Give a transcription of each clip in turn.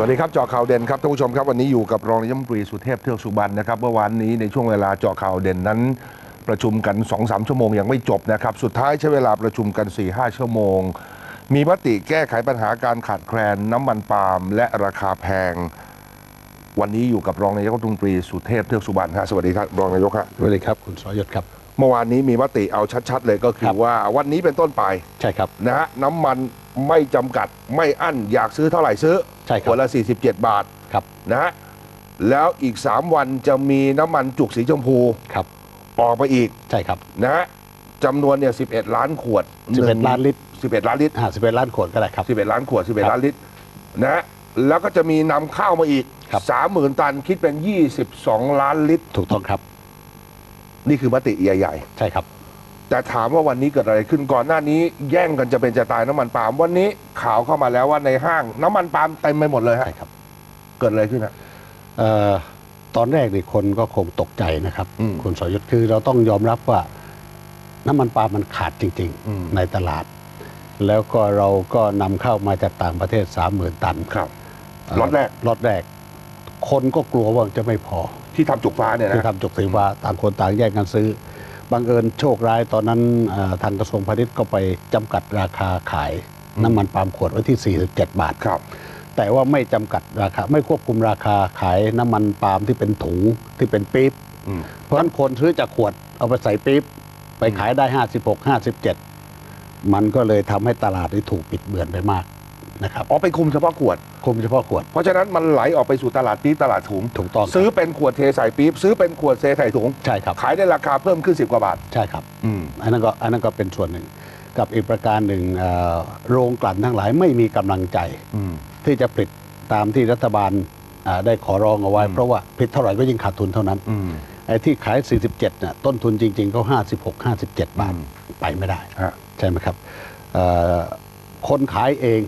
สวัสดีครับเจาะข่าวเด่นครับท่านผู้ชมครับวันนี้อยู่กับรองนายกรัฐมนตรีสุเทพเทือกสุบรรณนะครับเมื่อวานนี้ในช่วงเวลาเจาะข่าวเด่นนั้น ประชุมกัน2อสชั่วโมงยังไม่จบนะครับ สุดท้ายใช้เวลาประชุมกัน4ี่ห้าชั่วโมง มีมติแก้ไขปัญหาการขาดแคลนน้ำมันปาล์มและราคาแพง วันนี้อยู่กับรองนายกรัฐมนตรีสุเทพเทือกสุบรรณฮะสวัสดีครับรองนายกฮะสวัสดีครับคุณสรยศครับเมื่อวานนี้มีมติเอาชัด ๆ เลยก็คืครัอบว่าวันนี้เป็นต้นไปใช่ครับนะฮะน้ำมันไม่จำกัดไม่อั้นอยากซื้อเท่าไหร่ซื้อ ใช่คขรับวดละ 47 บาทครับนะฮะแล้วอีก 3 วันจะมีน้ำมันจุกสีชมพูครับ ออกไปอีกใช่ครับนะฮะจำนวนเนี่ย 11 ล้านขวด11ล้านลิตร11 ล้านลิตรห้าสิบเอ็ดล้านขวดก็ได้ครับ11 ล้านขวดครั11บล้านลิตรนะฮะแล้วก็จะมีนำเข้ามาอีกครับ30,000 ตันคิดเป็น 22 ล้านลิตร ถูกต้องครับ นี่คือมติใหญ่ใช่ครับๆ แต่ถามว่าวันนี้เกิดอะไรขึ้นก่อนหน้านี้ แย่งกันจะเป็นจะตายน้ำมันปาล์มวันนี้ข่าวเข้ามาแล้วว่าในห้าง น้ำมันปาล์มเต็มไปหมดเลยฮะใช่ครับ เกิดอะไรขึ้นฮะเอ่อตอนแรกนี่คนก็คงตกใจนะครับ อืมคุณสรยศคือเราต้องยอมรับว่าน้ำมันปาล์มมันขาดจริงอืม ๆ ในตลาด แล้วก็เราก็นำเข้ามาจากต่างประเทศ 30,000 ตันครับล็อตแรก ล็อตแรก คนก็กลัวว่าจะไม่พอ ที่ทำจุกฟ้าเนี่ยนะที่ทำจุกสีฟ้าต่างคนต่างแย่งกันซื้อ บังเอิญโชคร้ายตอนนั้นเอ่อทางกระทรวงพาณิชย์ก็ไปจำกัดราคาขายน้ำมันปาล์มขวดไว้ที่ 47 บาทครับ แต่ว่าไม่จำกัดราคาไม่ควบคุมราคาขายน้ำมันปาล์มที่เป็นถุงที่เป็นปี๊บอืมเพราะฉะนั้นคนซื้อจากขวดเอาไปใส่ปี๊บไปขายได้ 56 57 มันก็เลยทำให้ตลาดนี้ถูกปิดเบือนไปมาก นะครับอ๋อไปคุมเฉพาะขวด คุมเฉพาะขวด เพราะฉะนั้นมันไหลออกไปสู่ตลาดปี๊บตลาดถุงถูกต้องซื้อเป็นขวดเทใส่ปี๊บซื้อเป็นขวดเทใส่ถุงใช่ครับขายได้ราคาเพิ่มขึ้น 10 กว่าบาท ใช่ครับอืมอันนั้นก็อันนั้นก็เป็นส่วนหนึ่ง กับอีกประการหนึ่งเอ่อโรงกลั่นทั้งหลายไม่มีกำลังใจอืมที่จะผลิตตามที่รัฐบาลอ่าได้ขอร้องเอาไว้อืมเพราะว่าผลิตเท่าไหร่ก็ยิ่งขาดทุนเท่านั้นอืมไอ้ที่ขาย 47น่ะต้นทุนจริง ๆ ก็ 56 57 บาทอืมไปไม่ได้ฮะใช่ไหมครับเอ่อคนขายเอง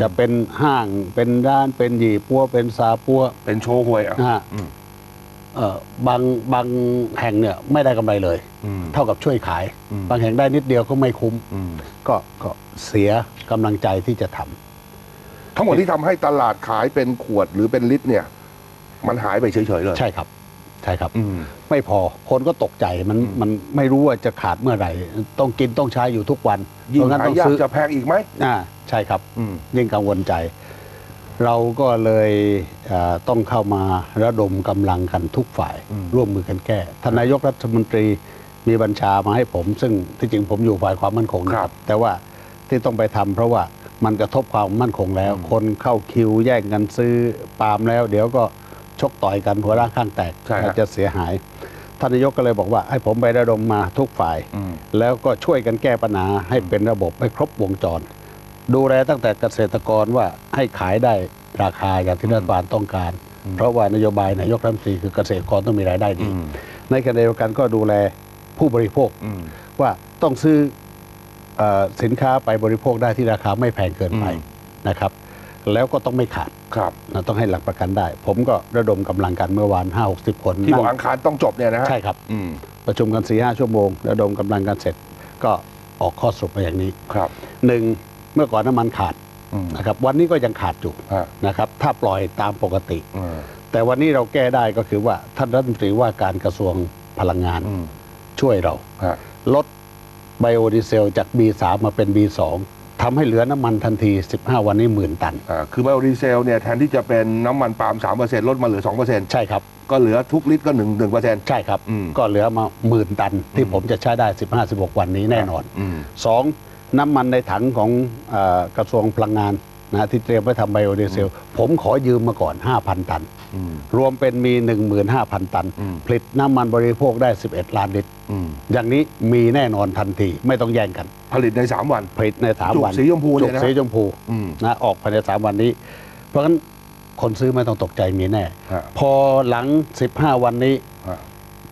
จะเป็นห้างเป็นร้านเป็นหยี่ปัวเป็นซาปัวเป็นโชว์หวยอะนะฮะอืมเอ่อบางบางแห่งเนี่ยไม่ได้กำไรเลย อืม เท่ากับช่วยขาย อืม บางแห่งได้นิดเดียวก็ไม่คุ้ม อืมก็ก็เสียกำลังใจที่จะทำ ทั้งหมดที่ทำให้ตลาดขายเป็นขวดหรือเป็นลิตรเนี่ย มันหายไปเฉยๆเลย ใช่ครับ ใช่ครับ อืม ไม่พอ คนก็ตกใจมันอืมมันไม่รู้ว่าจะขาดเมื่อไหร่ ต้องกินต้องใช้อยู่ทุกวันยิ่งเพราะงั้นหาต้องยากซื้อจะแพงอีกไหมอ่าใช่ครับอืมยิ่งกังวลใจ เราก็เลยเอ่อต้องเข้ามาระดมกำลังกันทุกฝ่ายอืมร่วมมือกันแก้ท่านนายกรัฐมนตรีมีบัญชามาให้ผม ซึ่งที่จริงผมอยู่ฝ่ายความมั่นคงนะครับ แต่ว่าที่ต้องไปทำเพราะว่ามันกระทบความมั่นคงแล้วอืมคนเข้าคิวแย่งกันซื้อปาล์มแล้ว เดี๋ยวก็ชกต่อยกันหัวร่างข้างแตกใช่ฮะจะเสียหายท่านนายกก็เลยบอกว่า ให้ผมไประดมมาทุกฝ่ายอืมแล้วก็ช่วยกันแก้ปัญหาให้เป็นระบบให้ครบวงจร ดูแลตั้งแต่เกษตรกรว่าให้ขายได้ราคาอย่างที่รัฐบาลต้องการ เพราะว่านโยบายนายกรัฐมนตรีคือเกษตรกรต้องมีรายได้ดีอืมในขณะเดียวกันก็ดูแลผู้บริโภคอืมว่าต้องซื้อเออสินค้าไปบริโภคได้ที่ราคาไม่แพงเกินไปอืมนะครับ แล้วก็ต้องไม่ขาดครับนะต้องให้หลักประกันได้ ผมก็ระดมกำลังกันเมื่อวาน 5 6 0 คนที่บอกนั่งอังคารต้องจบเนี่ยนะฮะใช่ครับ อืมประชุมกัน4ีหชั่วโมง ระดมกำลังกันเสร็จ ก็ออกข้อสรุปมาอย่างนี้ครับ หนึ่งเมื่อก่อนน้ำมันขาดอืมนะครับวันนี้ก็ยังขาดอยู่ฮะนะครับถ้าปล่อยตามปกติ อืมแต่วันนี้เราแก้ได้ก็คือว่าท่านรัฐมนตรีว่าการกระทรวงพลังงานอืมช่วยเรา ฮะลดไบโอดีเซลจาก B3 มาเป็น B2 ทำให้เหลือน้ำมันทันที 15 วันนี้หมื่นตัน อ่าคือไบโอดีเซลเนี่ยแทนที่จะเป็นน้ำมันปาล์ม3%ลดมาเหลือ 2%ใช่ครับ ก็เหลือทุกลิตรก็ 1 1%ใช่ครับ อืม ก็เหลือมาหมื่นตันที่ผมจะใช้ได้ 15-16 วันนี้แน่นอน อืมสองน้ำมันในถังของเออกระทรวงพลังงาน นะที่เตรียมไว้ทำไบโอดีเซล ผมขอยืมมาก่อน 5,000 ตัน อืม รวมเป็นมี 15,000 ตัน อืม ผลิตน้ำมันบริโภคได้ 11 ล้านลิตร อืมอย่างนี้มีแน่นอนทันทีไม่ต้องแย่งกัน ผลิตใน 3 วัน ผลิตในจุ3กวันสีชมพูเนี่ยจุกนะสีชมพูอืมนะออกภายใน3วันนี้ เพราะฉะนั้นคนซื้อไม่ต้องตกใจมีแน่ ฮะพอหลัง 15 วันนี้ฮะ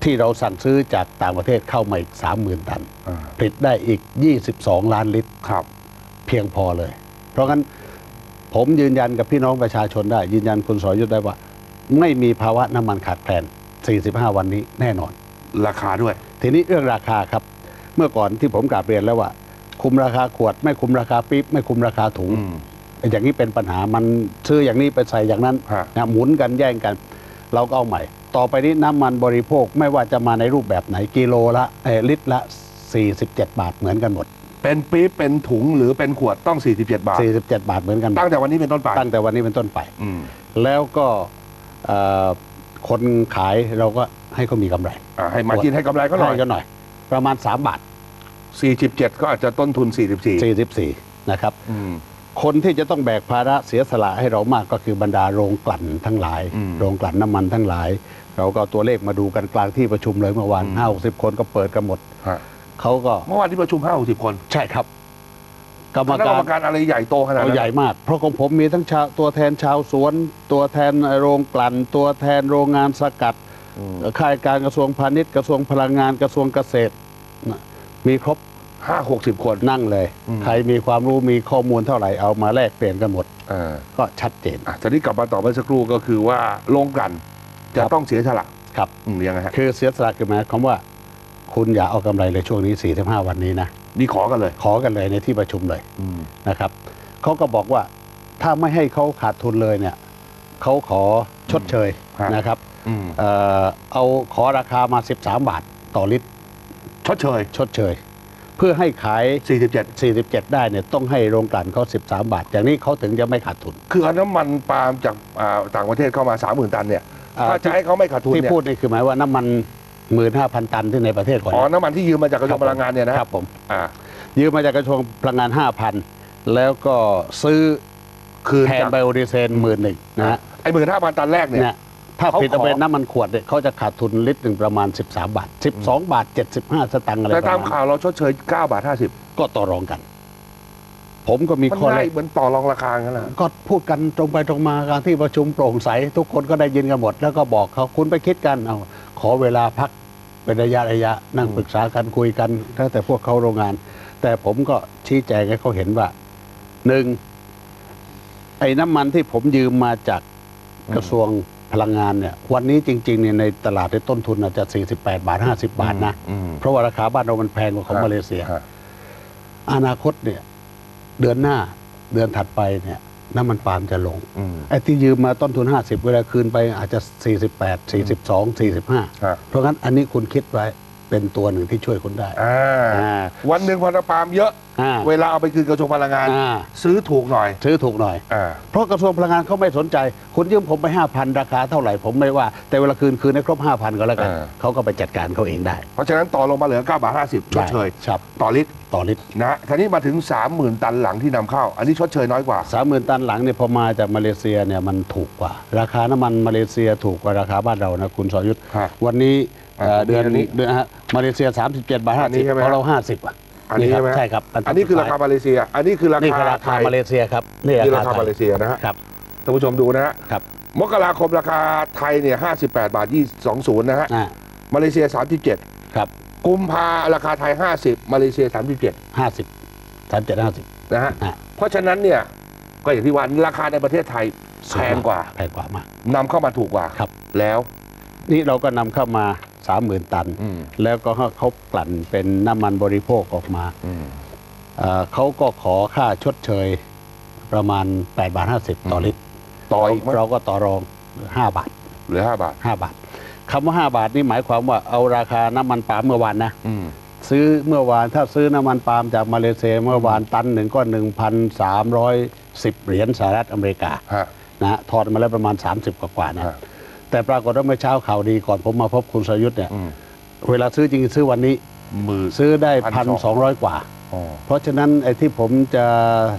ที่เราสั่งซื้อจากต่างประเทศเข้ามาอีก 30,000 ตัน อ่าผลิตได้อีก 22 ล้านลิตร ครับ เพียงพอเลย เพราะงั้น ผมยืนยันกับพี่น้องประชาชนได้ ยืนยันคุณสรยุทธ์ได้ว่า ไม่มีภาวะน้ำมันขาดแคลน 45 วันนี้แน่นอน ราคาด้วย ทีนี้เรื่องราคาครับ เมื่อก่อนที่ผมกราบเรียนแล้วว่า คุมราคาขวด ไม่คุมราคาปี๊บไม่คุมราคาถุงอืมอย่างนี้เป็นปัญหามันซื้ออย่างนี้ไปใส่อย่างนั้นฮะนะหมุนกันแย่งกัน เราก็เอาใหม่ ต่อไปนี้น้ำมันบริโภคไม่ว่าจะมาในรูปแบบไหนกิโลละเอ่อลิตรละ 47 บาทเหมือนกันหมด เป็นปี๊บเป็นถุงหรือเป็นขวดต้อง 47 บาท 47 บาทเหมือนกันหมดตั้งแต่วันนี้เป็นต้นไปตั้งแต่วันนี้เป็นต้นไป อืมแล้วก็เอ่อคนขายเราก็ให้เขามีกำไรอ่าให้มากินให้กำไรก็หน่อยให้ก็หน่อย ประมาณ 3 บาท 47 ก็อาจจะต้นทุน 44 44 นะครับ อืม คนที่จะต้องแบกภาระเสียสละให้เรามากก็คือบรรดาโรงกลั่นทั้งหลาย อืม โรงกลั่นน้ำมันทั้งหลาย เราก็เอาตัวเลขมาดูกันกลางที่ประชุมเลยเมื่อวานอืมห้าหกสิบคนก็เปิดกันหมด ฮะ เขาก็เมื่อวานที่ประชุม5-60คนใช่ครับ กรรมคณะกการรรมการอะไรใหญ่โตขนาดเอานั้นใหญ่มาก เพราะของผมมีทั้งชาวตัวแทนชาวสวน ตัวแทนโรงกลั่น ตัวแทนโรงงานสกัดอืมข้ายการกระทรวงพาณิชย์กระทรวงพลังงานกระทรวงเกษตรนะมีครบห้าหกสิบคนนั่งเลยอืมใครมีความรู้มีข้อมูลเท่าไหร่เอามาแลกเปลี่ยนกันหมด อ่าก็ชัดเจน อะทีนี้กลับมาต่อเมื่อสักครู่ก็คือว่าโรงกลั่นจะครับ ต้องเสียสละครับ อืมยังไงฮะ คือเสียสละคือหมายความว่า คุณอย่าเอากำไรเลยช่วงนี้45วันนี้นะนี่ขอกันเลย ขอกันเลยในที่ประชุมเลยอืมนะครับเขาก็บอกว่าถ้าไม่ให้เขาขาดทุนเลยเนี่ยเขาขอชดเชยนะครับอืมเอ่อเอาขอราคามา 13 บาทต่อลิตรชดเชย ชดเชย เพื่อให้ขาย 47 47 ได้เนี่ยต้องให้โรงกลั่นเขา13 บาท อย่างนี้เขาถึงจะไม่ขาดทุน คือเอาน้ำมันปาล์มจากอ่าต่างประเทศเข้ามา 30,000 ตันเนี่ย อ่า ถ้าจะให้เขาไม่ขาดทุนที่เนี่ยพูดนี่คือหมายว่าน้ำมัน 15,000ตันที่ในประเทศก่อน อ๋อ น้ำมันที่ยืมมาจากกระทรวงพลังงานเนี่ยนะครับผมอ่ายืมมาจากกระทรวงพลังงาน5,000แล้วก็ซื้อคืนแทนจากไบโอดีเซลหมื่นหนึ่งนะฮะไอ้หมื่นห้าพันตันแรกเนี่ยเนี่ยถ้าเขาผิดเอาขอเป็นน้ำมันขวดเนี่ยเขาจะขาดทุนลิตรหนึ่งประมาณ 13 บาท 12 บาท 75 สตังค์อะไรปแต่ระตามมาณข่าวเราชดเชย 9 บาท 50 ก็ต่อรองกัน ผมก็มีมันข้อแรได้กเหมือนต่อรองราคากันนะก็พูดกันตรงไปตรงมาการที่ประชุมโปร่งใส ทุกคนก็ได้ยินกันหมด แล้วก็บอกเขาคุณไปคิดกันเอาขอเวลาพักเป็นระยะระยะนั่งปรึกษากันคุยกันตั้งแต่พวกเขาโรงงาน แต่ผมก็ชี้แจงให้เขาเห็นว่าหนึ่งไอ้น้ำมันที่ผมยืมมาจากกระทรวงพลังงานเนี่ย วันนี้จริงๆเนี่ยในตลาดในต้นทุนอาจจะ 48 บาท 50 บาทนะ อืมเพราะว่าราคาบ้านเรามันแพงกว่าของมาเลเซีย ฮะ อนาคตเนี่ย เดือนหน้าเดือนถัดไปเนี่ยน้ำมันปาล์มจะลงอืมไอ้ที่ยืมมาต้นทุน 50 เวลาคืนไปอาจจะ 48 42 45ฮะเพราะงั้นอันนี้คุณคิดไว้เป็นตัวหนึ่งที่ช่วยคุณได้อ่าอ่าวันหนึ่งพอปาล์มเยอะอ่า เวลาเอาไปคืนกระทรวงพลังงาน อ่า ซื้อถูกหน่อยซื้อถูกหน่อย อ่าเพราะกระทรวงพลังงานเขาไม่สนใจ คุณยืมผมไป5,000ราคาเท่าไหร่ ผมไม่ว่า แต่เวลาคืนคืนให้ครบ5,000ก็แล้วกันอ่าเขาก็ไปจัดการเขาเองได้เพราะฉะนั้นต่อลงมาเหลือ9บาท50ชดเชยครับต่อลิตรต่อลิตรนะทีนี้มาถึง 30,000 ตันหลังที่นำเข้า อันนี้ชดเชยน้อยกว่า สามหมื่นตันหลังเนี่ยพอมาจากมาเลเซียเนี่ยมันถูกกว่า ราคาน้ำมันมาเลเซียถูกกว่าราคาบ้านเรานะคุณสรยุทธ์ฮะวันนี้เอ่ออะเดือนอันนี้เดือนฮะมาเลเซีย 37 บาทอันนี้50ใช่ไหมเพราะเรา 50อะ อันนี้ครัใช่ไหมใช่ครับอันนี้คือราคามาเลเซีย อันนี้คือรานี่คือคาราไทคายมาเลเซียครับนี่นี่ราราคาคามาเลเซียนะฮะครับท่านผู้ชมดูนะฮะครับมกราคมราคาไทยเนี่ย58บาท220นะฮะอ่ามาเลเซีย37ครับกุมภาราคาไทย50มาเลเซีย37 50 37 50นะฮะอะเพราะฉะนั้นเนี่ยก็อย่างที่ว่าราคาในประเทศไทยแพงกว่าแพงกว่ามากนำเข้ามาถูกกว่าครับ แล้วนี่เราก็นำเข้ามา 30,000 ตันอืมแล้วก็เขากลั่นเป็นน้ำมันบริโภคออกมาอืมเอ่อเขาก็ขอค่าชดเชยประมาณ8บาท50 ต่อลิตรต่ออีกไหมเราก็ต่อรอง 5 บาทเหลือ 5 บาท 5 บาทคำว่า 5 บาทนี่หมายความว่าเอาราคาน้ำมันปาล์มเมื่อวานนะอืมซื้อเมื่อวานถ้าซื้อน้ำมันปาล์มจากมาเลเซียเมื่อวานตันหนึ่งก็ 1,310 เหรียญสหรัฐอเมริกาฮะนะฮะทอนมาแล้วประมาณ 30 กว่ากว่าๆนะฮะ แต่ปรากฏว่าเมื่อเช้าข่าวดีก่อนผมมาพบคุณสรยุทธ์เนี่ยอืมเวลาซื้อจริงๆซื้อวันนี้มือซื้อได้1,200พันสองร้อยกว่าอ๋อเพราะฉะนั้นไอ้ที่ผมจะ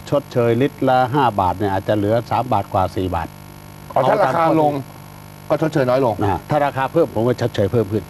ชดเชยลิตรละ5บาทเนี่ยอาจจะเหลือ3บาทกว่า4บาทอ๋อถ้าเอาตามราคาข้อลงก็ชดเชยน้อยลงนะฮะถ้าราคาเพิ่มผมก็ชดเชยเพิ่มขึ้น